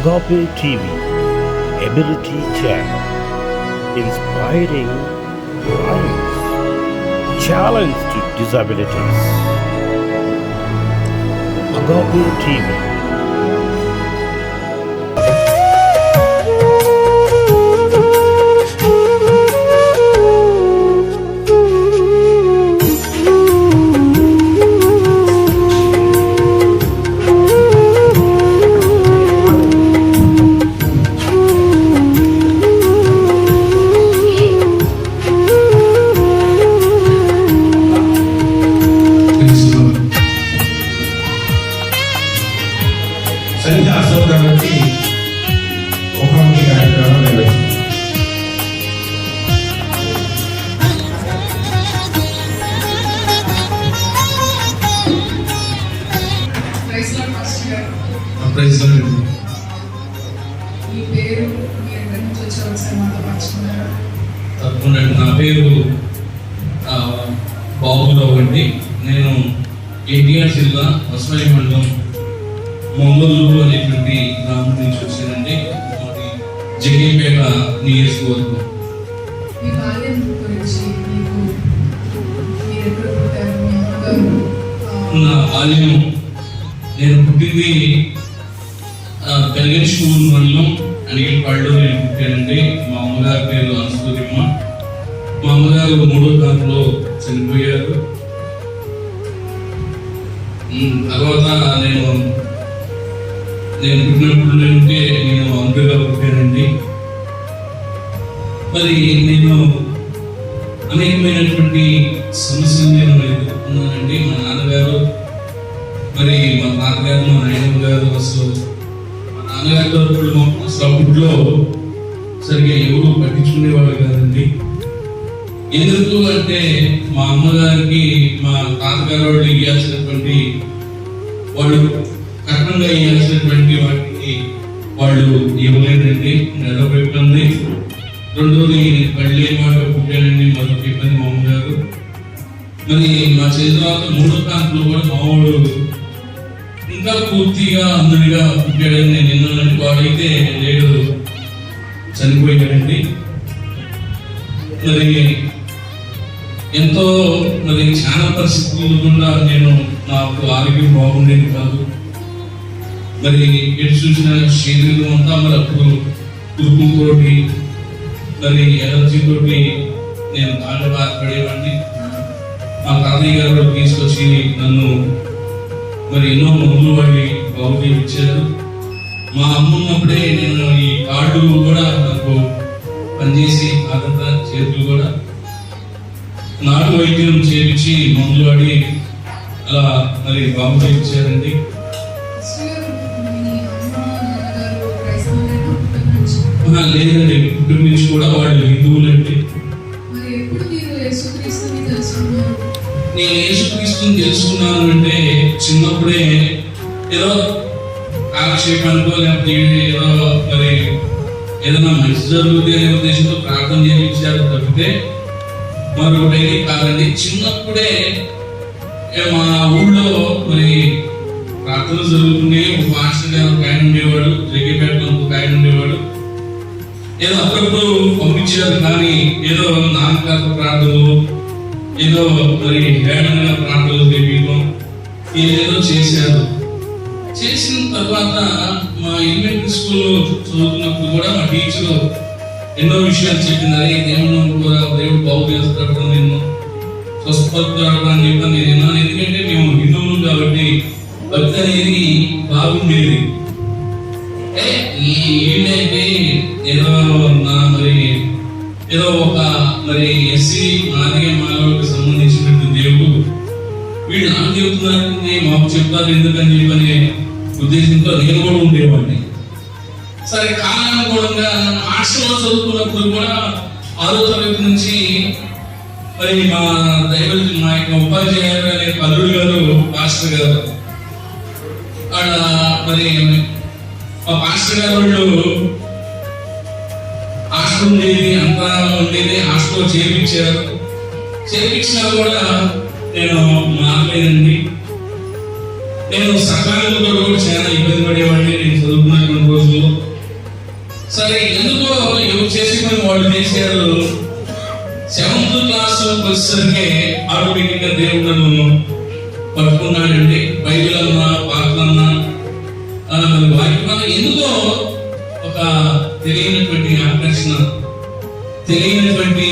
Agape TV, Ability Channel, inspiring lives, challenge to disabilities. Agape TV. తప్పకుండా. నా పేరు బాబురావు అండి. నేను ఎన్టీఆర్ జిల్లా వసవాయి మండలం మొంగోలు అనేటువంటి గ్రామం నుంచి వచ్చానండి. మాది జగేపేట నియోజకవర్గం. నా బాల్యం నేను పుట్టింది పెరిగిన స్కూల్ మండలం అడిగిపాడులో నేను పుట్టానండి మా అమ్మగారి పేరు అనుసూరిమ్మ మా అమ్మగారు మూడో దాంట్లో చనిపోయారు. తర్వాత నేను నేను పుట్టినప్పుడు నుండి నేను అంకుగా పుట్టానండి. మరి నేను అనేకమైనటువంటి సమస్యలు నేను ఎదుర్కొన్నానండి. మా నాన్నగారు మరి మా తాతగారు మా నాయనమ్మ గారు అసలు నాన్నగారితో అప్పుడు మా- అసలు అప్పట్లో సరిగ్గా ఎవరు పట్టించుకునేవాళ్ళు కాదండి. ఎందుకు అంటే మా అమ్మగారికి మా తాతగారు వాళ్ళు ఇవ్వాల్సినటువంటి వాళ్ళు కఠినంగా ఇవ్వాల్సినటువంటి వాటికి వాళ్ళు ఇవ్వలేదండి. అదొక ఇబ్బంది. రెండోది పళ్ళే మాట పుట్టానండి మరొక ఇబ్బంది మా అమ్మగారు. మరి మా చేతి తర్వాత మూడో కూడా మామూలు ఇంకా పూర్తిగా అందరిగా పుట్టాడని నేను విన్నానండి వాడైతే లేడు చనిపోయాడండి మరి ఎంతో మరి చాలా పరిస్థితులు కూడా నేను నాకు ఆరోగ్యం బాగుండేది కాదు. మరి ఎటు చూసిన శరీరం అంతా మరి అప్పుడు కురుకుతోటి మరి ఎనర్జీతోటి నేను బాగా బాధపడేవాడిని. మా తాతయ్య గారు తీసుకొచ్చి నన్ను మరి ఎన్నో మందులు వాడి బాగు ఇచ్చారు. మా అమ్మ ఉన్నప్పుడే నేను ఈ కార్డు కూడా నాకు పనిచేసి కాదంతా చేతులు కూడా నాటు వైద్యం చేయించి మందులు వాడి అలా మరి బాగు చేయించారండి ఫస్ట్ గారు మీ అమ్మ నాన్నగారు నేను యేసుక్రీస్తుని తెలుసుకున్నాను అంటే చిన్నప్పుడే ఏదో కాలక్షేపానికో లేకపోతే ఏదో మరి ఏదైనా మంచి జరుగుతుంది అనే ఉద్దేశంతో ప్రార్థన చేయించారు తప్పితే మరొకటి కాదండి. చిన్నప్పుడే మా ఊళ్ళో మరి ప్రార్థనలు జరుగుతున్నాయి ఒక మాస్టర్ గారు ఒక ఆయన ఉండేవాడు జగ్గేపేటలో ఒక ఆయన ఉండేవాడు. ఏదో అప్పుడప్పుడు పంపించారు కానీ ఏదో నామకార్థ ప్రార్థనలు ఏదో మరి వేడంగా ప్రార్థనలు తెలియడం ఏదేదో చేశారు. చేసిన తర్వాత మా ఎలిమెంటరీ స్కూల్లో చదువుతున్నప్పుడు కూడా మా టీచర్ ఎన్నో విషయాలు చెప్పింది అరే దేవుడు కూడా దేవుడు బాగు చేస్తాడు నేను స్వస్థపడతాడు అని చెప్పి నేను విన్నాను ఎందుకంటే మేము హిందువులు కాబట్టి భక్తి అనేది బాగుండేది ఏంటంటే ఏదో నా మరి ఏదో ఒక మరి ఎస్సీ మాదిగ మానవులకు సంబంధించినటువంటి దేవుడు వీడు నాకు చెబుతున్నారని మాకు చెప్తారు ఎందుకని చెప్పని ఉద్దేశంతో నేను కూడా ఉండేవాడిని. సరే కాలానుగుణంగా ఆశ్రమం చదువుకున్నప్పుడు కూడా ఆరో తరగతి నుంచి మరి మా దైవ మా యొక్క ఉపాధ్యాయులు అనే పల్లుడు గారు మాస్టర్ గారు ఆడ మరి మా పాస్టర్ గారు వాళ్ళు హాస్టల్ ఉండేది అంతా ఉండేది హాస్టల్లో చేర్పించారు చేర్పించినా కూడా నేను మారలేదండి. నేను సకాలంలో కూడా చాలా ఇబ్బంది పడేవాడిని నేను చదువుకున్నటువంటి రోజుల్లో సరే ఎందుకో ఎవరు చేసుకుని వాళ్ళు చేశారు. సెవెంత్ క్లాస్ వచ్చేసరికి ఆటోమేటిక్ దేవుడు నన్ను పట్టుకున్నాడండి. బైబిల్ అన్నా పాటలు అన్నా ఆ, ఎందుకో ఒక తెలియనటువంటి ఆకర్షణ తెలియనటువంటి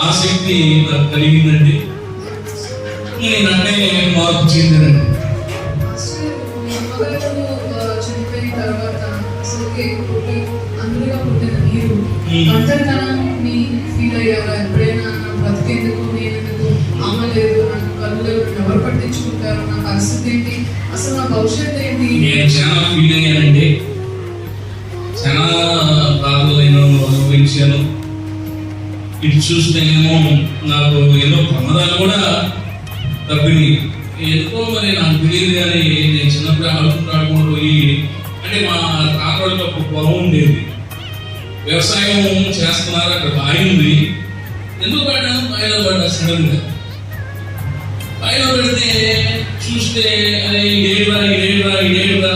ఆసక్తి నాకు కలిగిందండి. నేనంటే మార్పు చెందానండి. ఒంటరితనాన్ని ఫీల్ అయ్యారా? ఎప్పుడైనా నా బ్రతికేందుకు నేనెందుకు అమ్మ లేదు నాకు కళ్ళు లేవు ఎవరు పట్టించుకుంటారు నా పరిస్థితి ఏంటి అసలు నా భవిష్యత్తు ఏంటి నేను చాలా ఫీల్ అయ్యానండి. బాధలు అనుభవించాను. ఇటు చూస్తేనేమో నాకు ఎన్నో ప్రమాదాలు కూడా తప్పినాయి ఎందుకో మరి నాకు తెలియదు కానీ నేను చిన్నప్పుడు ఆడుకుంటూ ఆడుకుంటూ పోయి అంటే మా తాతవాళ్ళకి ఒక పొలం ఉండేది. వ్యవసాయం చేస్తున్నారు? అక్కడ బావి ఉంది. ఎందుకు పడ్డాను? బావిలో పడ్డా సడన్గా పైన పెడితే చూస్తే అరే ఇదేడురా ఇదేడురా ఇదేడురా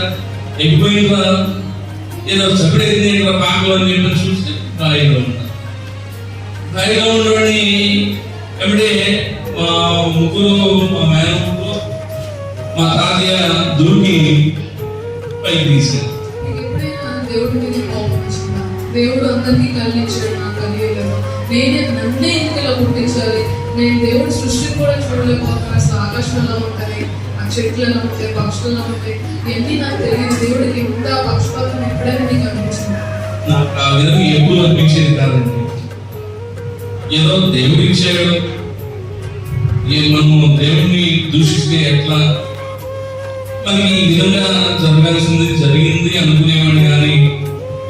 ఎగ్గిపోయిందిరా ఏదో చప్పడేది పాకలు అని చెప్పి చూస్తే బాయిలో ఉంటా బాయిలో ఉండని ఎప్పుడే మా ముగ్గురు మా మేనముగ్గురు మా తాతయ్య దూకి పైకి తీశారు. ఎప్పుడైనా దేవుడు అందరికీ కలిగించాడు నా కలియలేదు నేనే నన్నే ఎందుకు ఇలా పుట్టించాలి నేను దేవుడి సృష్టిని కూడా చూడలేకపోతున్నా అసలు ఆకాశం ఎలా ఉంటుంది ఆ చెట్లు ఎలా ఉంటాయి పక్షులు ఎలా ఉంటాయి ఇవన్నీ నాకు తెలియదు. దేవుడికి ఇంత పక్షపాతం ఎప్పుడైనా నీకు అనిపించింది? నాకు ఆ విధంగా ఎప్పుడు అనిపించేది కాదండి. ఏదో దేవుడి చేయడం ఏ మనము దేవుడిని దూషిస్తే ఎట్లా? మనకి ఈ విధంగా జరగాల్సింది జరిగింది అనుకునేవాడిని కానీ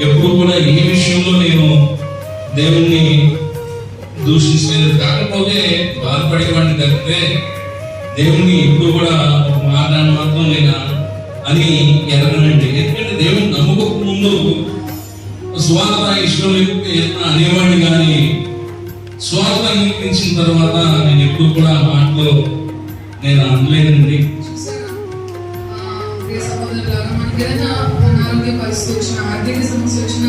ఎప్పుడు కూడా ఏ విషయంలో నేను దేవుణ్ణి దూషించలేదు కాకపోతే బాధపడేవాడిని తప్పితే దేవుణ్ణి ఎప్పుడు కూడా ఒక మాత్రం నేను అని ఎరగనండి. ఎందుకంటే దేవుని నమ్మకం ముందు స్వార్థ ఇష్టం లేకపోతే ఏదైనా అనేవాడిని కానీ స్వార్థ అంగీకరించిన తర్వాత నేను ఎప్పుడు కూడా మాటలో నేను అనలేనండి. అనారోగ్య పరిస్థితి వచ్చిన ఆర్థిక సమస్య వచ్చిన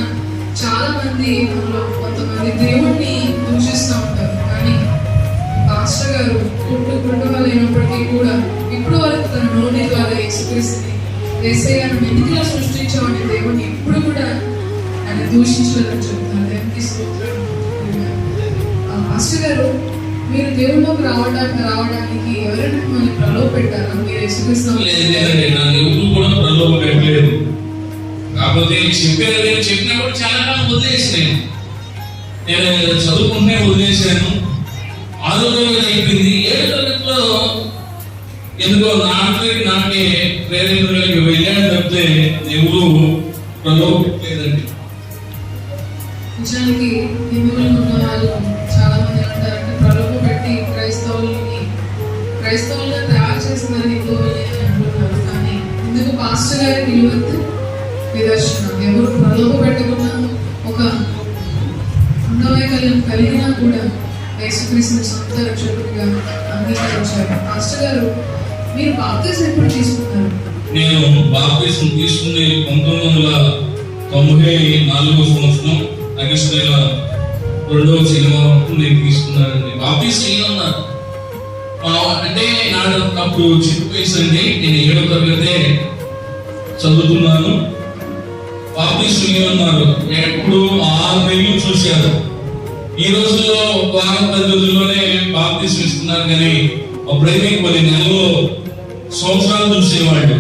చాలా మంది మనలో కొంతమంది దేవుణ్ణి దూషిస్తూ ఉంటారు. కానీ పాస్టర్ గారు కుట్టు కుటుంబాలు అయినప్పటికీ కూడా ఇప్పుడు వరకు తన నోటి ద్వారా యేసుక్రీస్తుని గారు వెనుకలో సృష్టించామని దేవుణ్ణి ఎప్పుడు కూడా ఆయన దూషించలేదని చెప్తున్నారు దేవునికి స్తోత్రం ఆ, పాస్టర్ గారు మీరు దేవుళ్ళకి రావడానికి రావడానికి ఎవరైనా మిమ్మల్ని ప్రలోభ పెట్టారా మీరు యేసుక్రీస్తు లేదు లేదండి నన్ను ఎవరు కూడా ప్రలోభ పెట్టలేదు కాకపోతే చెప్పారు నేను చెప్పినా కూడా చాలా కాలం వదిలేసాను నేను చదువుకుంటే వదిలేసాను ఆరో అయిపోయింది ఏడు తరగతిలో ఎందుకో నాకే నాకే ప్రేరేపణలోకి వెళ్ళాను తప్పితే ఎవరు ప్రలోభ నిజానికి హిందువులు ఉన్న వాళ్ళు చాలా మంది ఏమంటారంటే ప్రలోభ పెట్టి క్రైస్తవుల్ని క్రైస్తవులుగా తయారు చేస్తున్నారు హిందువుల్ని అని అంటున్నారు కానీ ఇందుకు పాస్టర్ గారి నిలువెత్తు నిదర్శనం? ఎవరు ప్రలోభ పెట్టకుండా ఒక అంగవైకల్యం కలిగినా కూడా యేసుక్రీస్తుని సొంత రక్షకుడిగా అంగీకరించారు. పాస్టర్ గారు మీరు బాప్తిజం ఎప్పుడు తీసుకున్నారు? నేను బాప్తీసం తీసుకుని పంతొమ్మిది వందల తొంభై నాలుగో సంవత్సరం ఆగస్టు నెల రెండవ శనివారం నేను తీసుకున్నానండి బాప్తీసం ఏమన్నారు అంటే నాడు అప్పుడు చిన్న వయసు అండి నేను ఏడో తరగతే చదువుతున్నాను. బాప్తీసం ఏమన్నారు ఎప్పుడు ఆరు నెలలు చూశారు. ఈ రోజుల్లో వారం పది రోజుల్లోనే బాప్తీసం ఇస్తున్నారు కానీ అప్పుడైతే కొన్ని నెలలు సంవత్సరాలు చూసేవాళ్ళు.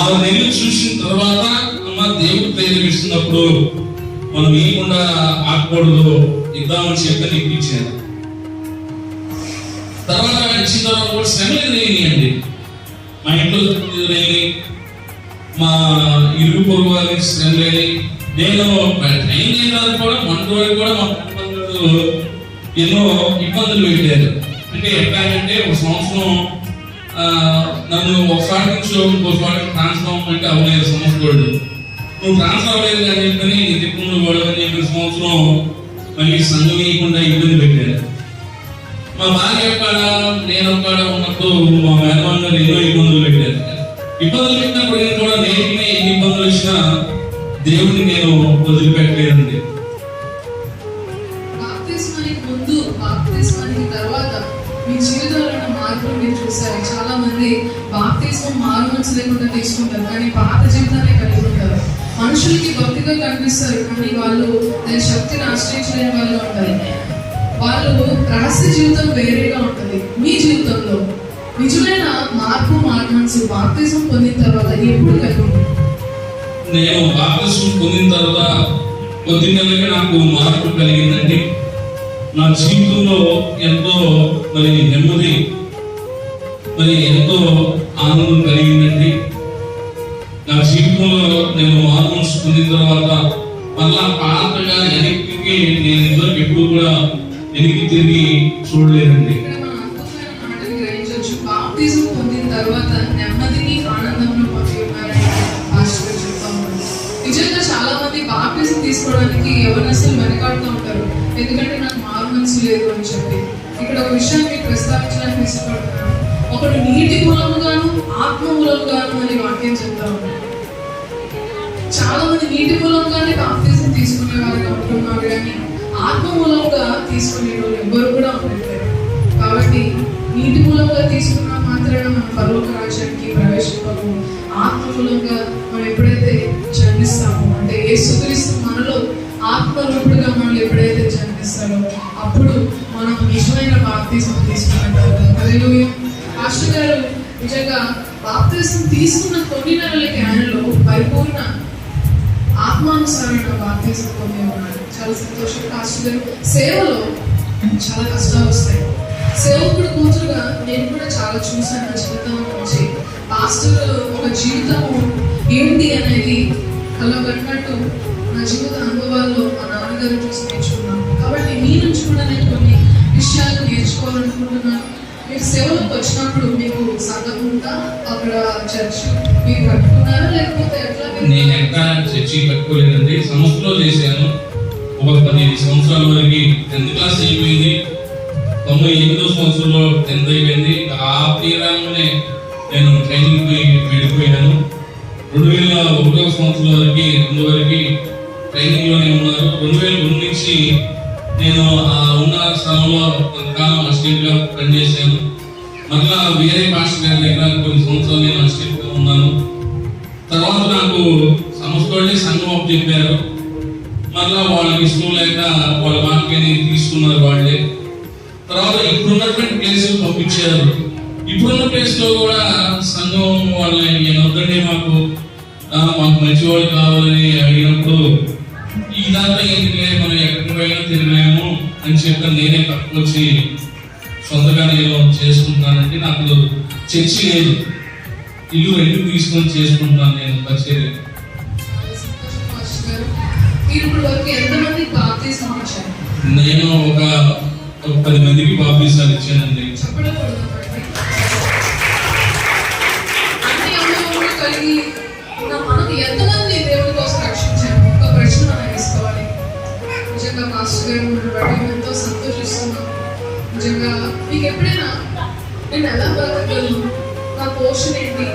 ఆరు నెలలు చూసిన తర్వాత అమ్మ దేవుడు ప్రేరేపిస్తున్నప్పుడు మనం ఇవ్వకుండా ఆకూడదు ఇద్దామని చెప్పి నీకు ఇచ్చాను తర్వాత ఇచ్చిన తర్వాత కూడా శ్రమలు ఎదురైనాయండి. మా ఇంట్లో లేని మా ఇరుగు పొరుగు వారికి శ్రమ అయినాయి నేను ట్రైన్ చేయడానికి కూడా మన రోజు కూడా మా కుటుంబంలో ఎన్నో ఇబ్బందులు పెట్టారు. అంటే ఎట్లా అంటే ఒక సంవత్సరం ఆ, నన్ను ఒకసారి నుంచి ఇంకో ట్రాన్స్ఫార్మ్ అంటే అవలేదు సంవత్సరం. కూడా నువ్వు ట్రాన్స్ఫర్ అవ్వలేదు అని చెప్పని నీ దిక్కులు అని చెప్పిన సంవత్సరం మళ్ళీ సంఘం ఇవ్వకుండా ఇబ్బంది పెట్టారు. మా భార్య ఒక్కడ నేను ఒక్కడ ఉన్నప్పుడు మా మేనమామ గారు ఎన్నో ఇబ్బందులు పెట్టారు. ఇబ్బందులు పెట్టినప్పుడు నేను కూడా నేర్పిన ఎన్ని ఇబ్బందులు వచ్చినా దేవుడిని నేను వదిలిపెట్టలేదండి ముందు తర్వాత మీ జీవితంలో ఉన్న మార్పులు మీరు చూసారు చాలా మంది బాప్తీసం మారు మనసు లేకుండా తీసుకుంటారు కానీ పాత జీవితాన్ని కలిగి ఉంటారు మనుషులకి భక్తిగా కనిపిస్తారు కానీ వాళ్ళు దాని శక్తిని ఆశ్రయించలేని వాళ్ళు ఉంటారు. వాళ్ళు రహస్య జీవితం వేరేగా ఉంటుంది. మీ జీవితంలో నిజమైన మార్పు మారు మనసు బాప్తిజం పొందిన తర్వాత ఎప్పుడు కలిగి ఉంటుంది నేను బాప్తిస్మం పొందిన తర్వాత కొద్ది నెలలకి నాకు మార్పు కలిగిందండి. నా జీవితంలో ఎంతో మరి నెమ్మది మరి ఎంతో ఆనందం కలిగిందండి. నా జీవితంలో నేను మార్పు పొందిన తర్వాత మళ్ళా పాతగా వెనక్కి నేను ఇదివరకు ఎప్పుడు కూడా వెనక్కి తిరిగి చూడలేదండి. బాప్తిజం పొందిన తర్వాత నెమ్మదిని ఆనందంలో నిజంగా చాలా మంది బాప్తిజం తీసుకోవడానికి ఎవరినసలు వెనకాడుతూ ఉంటారు. ఎందుకంటే నాకు చెప్పి ఇక్కడ ఒక విషయం మీకు ప్రస్తావించడానికి ఇష్టపడుతున్నాను. ఒకడు నీటి మూలముగాను ఆత్మ మూలముగాను అని వాక్యం చెప్తా ఉన్నాడు చాలా మంది నీటి మూలంగానే బాప్తిజం తీసుకునే వారుగా ఉంటున్నారు కానీ ఆత్మ మూలంగా తీసుకునే వాళ్ళు ఎవ్వరు కూడా ఉండట్లేదు. కాబట్టి నీటి మూలంగా తీసుకున్న మాత్రమే మనం పరలోక రాజ్యానికి ప్రవేశింపము ఆత్మ మూలంగా మనం ఎప్పుడైతే జన్మిస్తామో అంటే యేసుక్రీస్తు మనలో ఆత్మరూపుడుగా మనం ఎప్పుడైతే జన్మిస్తాడో అప్పుడు మనం నిజమైన బాప్తిజం తీసుకున్నట్టు హల్లెలూయా. పాస్టర్ గారు నిజంగా బాప్తిజం తీసుకున్న కొన్ని నెలలకి ఆయనలో పరిపూర్ణ ఆత్మానుసారమైన బాప్తిజం పొంది ఉన్నారు చాలా సంతోషం. పాస్టర్ గారు సేవలో చాలా కష్టాలు వస్తాయి. సేవకుడు కూతురుగా నేను కూడా చాలా చూశాను నా జీవితం నుంచి. పాస్టర్ ఒక జీవితము ఏంటి అనేది కళ్ళ కట్టినట్టు నా జీవిత అనుభవాల్లో మా నాన్నగారు చూసి నేర్చుకున్నాను. కాబట్టి మీ నుంచి కూడా నేను కొన్ని విషయాలు నేర్చుకోవాలనుకుంటున్నాను. మీరు సేవలోకి వచ్చినప్పుడు మీకు సంఘం ఉందా? అక్కడ చర్చ్ మీరు కట్టుకున్నారా? లేకపోతే ఎట్లా నేను ఎక్కడ చర్చి కట్టుకోలేదండి. సంస్థలో చేశాను. ఒక పదిహేను సంవత్సరాల వరకు టెన్త్ క్లాస్ అయిపోయింది. తొంభై ఎనిమిదో సంవత్సరంలో టెన్త్ అయిపోయింది ఆ తీరాలనే నేను ట్రైనింగ్ పోయి వెళ్ళిపోయాను రెండు వేల ఒకటో సంవత్సరం వరకు రెండు వరకు ట్రైనింగ్లోనే ఉన్నారు. రెండు వేల రెండు నుంచి నేను ఆ ఉన్న స్థలంలో కొంతకాలం అసిస్టెంట్గా పనిచేశాను. మళ్ళా వేరే మాస్టర్ గారి దగ్గర కొన్ని సంవత్సరాలు నేను అసిస్టెంట్గా ఉన్నాను. తర్వాత నాకు సంస్థ వాళ్ళే సంఘం అప్పు చెప్పారు. మళ్ళా వాళ్ళకి ఇష్టం లేక వాళ్ళ మాటని తీసుకున్నారు వాళ్ళే. తర్వాత ఇప్పుడున్నటువంటి ప్లేస్ పంపించారు. ఇప్పుడున్న ప్లేస్లో కూడా సంఘం వాళ్ళని నేను వద్దండి మాకు మాకు మంచి వాళ్ళు కావాలని అడిగినప్పుడు ఇదంతా ఎందుకులే మనం ఎక్కడికి పోయినా తిరగలేము అని చెప్పి నేనే పట్టుకొచ్చి సొంతగా నేను చేసుకుంటానంటే నాకు చర్చి లేదు. ఇల్లు రెండుకు తీసుకొని చేసుకుంటాను నేను ఇచ్చారు నేను ఒక ఒక పది మందికి బాప్తీసాలు ఇచ్చానండి అన్ని ఎంతమంది ఒక వేసుకోవాలి. నిజంగా మాస్టర్ ఎంతో సంతోషిస్తున్నాం. నిజంగా మీకు ఎప్పుడైనా నేను ఎలా బ్రతకగలను నా పోర్షన్ ఏంటి?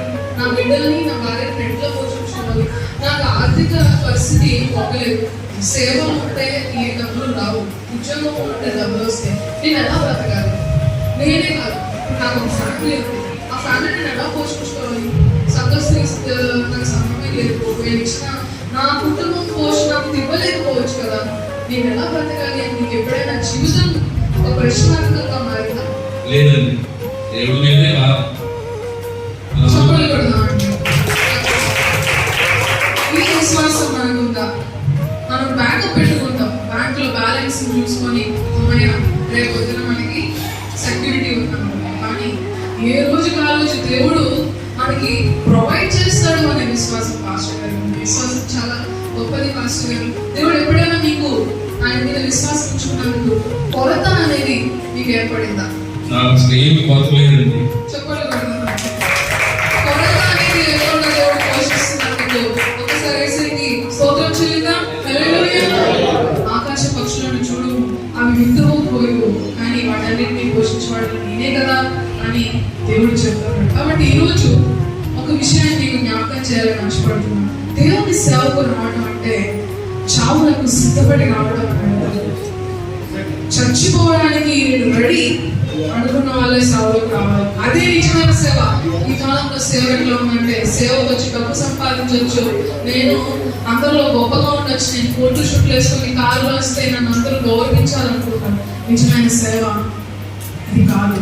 సేవలు ఉంటే ఈ డబ్బులు రావు. ఉద్యోగం ఉంటే డబ్బులు వస్తాయి నేను ఎలా బ్రతకాలి? నేనే కాదు. నాకు ఒక ఫ్యామిలీ ఉంది. ఆ ఫ్యామిలీ నేను ఎలా పోషించుకోవాలి? సంతోషం నాకు సమయమే లేదు నేను ఇచ్చిన నా కుటుంబం పోషణ నాకు ఇవ్వలేకపోవచ్చు కదా. నేను ఎలా బ్రతకాలి? అని నీకు ఎప్పుడైనా జీవితం ఒక ప్రశ్నార్థకంగా మారిందా? లేదండి దేవుడి మీదే మనకి ప్రొవైడ్ చేస్తాడు అనే విశ్వాసం పాస్టర్ గారు. విశ్వాసం చాలా గొప్పది పాస్టర్ గారు. దేవుడు ఎప్పుడైనా మీకు ఆయన మీద విశ్వాసం ఉంచుకున్నందుకు కొరత అనేది మీకు ఏర్పడిందా? నాకు ఏమి కొరత లేదండి. చెప్పలు కొడదామండి కొరత అనేది లేకుండా దేవుడు పోషిస్తున్నందుకు ఒకసారి స్తోత్రం ఆకాశ పక్షులను చూడు అవి విత్తువు పోయు కానీ వాటన్నిటిని పోషించేవాడు నేనే కదా అని దేవుడు చెప్తున్నాడు. కాబట్టి ఈరోజు ఒక విషయాన్ని నీకు జ్ఞాపకం చేయాలని ఆశపడుతున్నాను దేవుని సేవకు రావడం అంటే చావులకు సిద్ధపడి రావడం చచ్చిపోవడానికి రెడీ అనుకున్న వాళ్ళే సేవలకు రావాలి. అదే నిజమైన సేవ. ఈ కాలంలో సేవ ఎట్లా ఉందంటే సేవకు వచ్చి డబ్బు సంపాదించవచ్చు నేను అందరిలో గొప్పగా ఉండొచ్చు. నేను ఫోటో షూట్లు వేసుకొని కారులో వస్తే నన్ను అందరూ గౌరవించాలనుకుంటాను నిజమైన సేవ అది కాదు.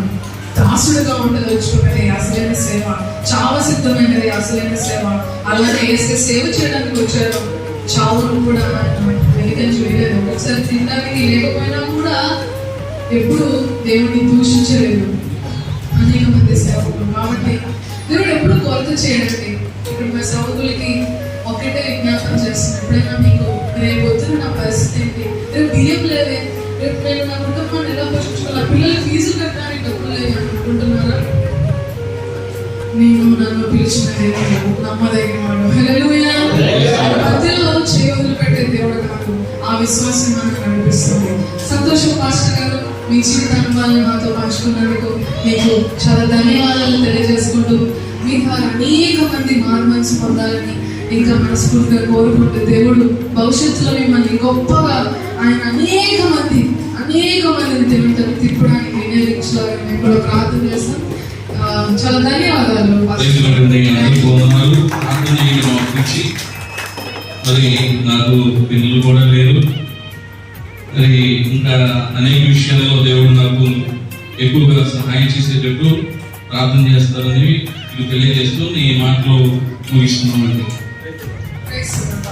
దాసుడుగా ఉండదలుచుకున్నది అసలైన సేవ. చాలా సిద్ధమైనది అసలైన సేవ. అలానే వేసే సేవ చేయడానికి వచ్చారు. చావును కూడా ఆయన వెలిగించి వేయలేదు. ఒకసారి తినడానికి లేకపోయినా కూడా ఎప్పుడు దేవుడిని దూషించలేదు. అనేక మంది సేవకులు. కాబట్టి దేవుడు ఎప్పుడు కొరత చేయడండి. ఇప్పుడు మా సేవకులకి ఒకటే విజ్ఞాపనం చేస్తున్నాను ఎప్పుడైనా మీకు రేపు వద్దున నా పరిస్థితి ఏంటి? రేపు బియ్యం లేదే. రేపు నేను నా కుటుంబాన్ని ఎలా పోషించుకోవాలి పిల్లల ఫీజులు కట్టడానికి డబ్బులు లేవు అనుకుంటున్నారా నేను నన్ను పిలిచిన దేవుడు నమ్మదగిన వాడు మధ్యలో చేయవలు పెట్టే దేవుడు నాకు ఆ విశ్వాసం నాకు నడిపిస్తుంది సంతోషం పాస్టర్ గారు మీ జీవిత అనుభవాలను మాతో పంచుకున్నందుకు మీకు చాలా ధన్యవాదాలు తెలియజేసుకుంటూ మీ ద్వారా అనేక మంది మారు మనసు పొందాలని ఇంకా మనస్ఫూర్తిగా కోరుకుంటూ దేవుడు భవిష్యత్తులో మిమ్మల్ని గొప్పగా ఆయన అనేక మంది అనేక మందిని తిరుగుతారు తిప్పడానికి వినియోగించాలని మేము కూడా ప్రార్థన చేస్తాం. చాలా ధన్యవాదాలు మరి నాకు పిల్లలు కూడా లేరు. మరి ఇంకా అనేక విషయాల్లో దేవుడు నాకు ఎక్కువగా సహాయం చేసేటట్టు ప్రార్థన చేస్తారని మీకు తెలియజేస్తూ ఈ మాటలో ముగిస్తున్నామండి.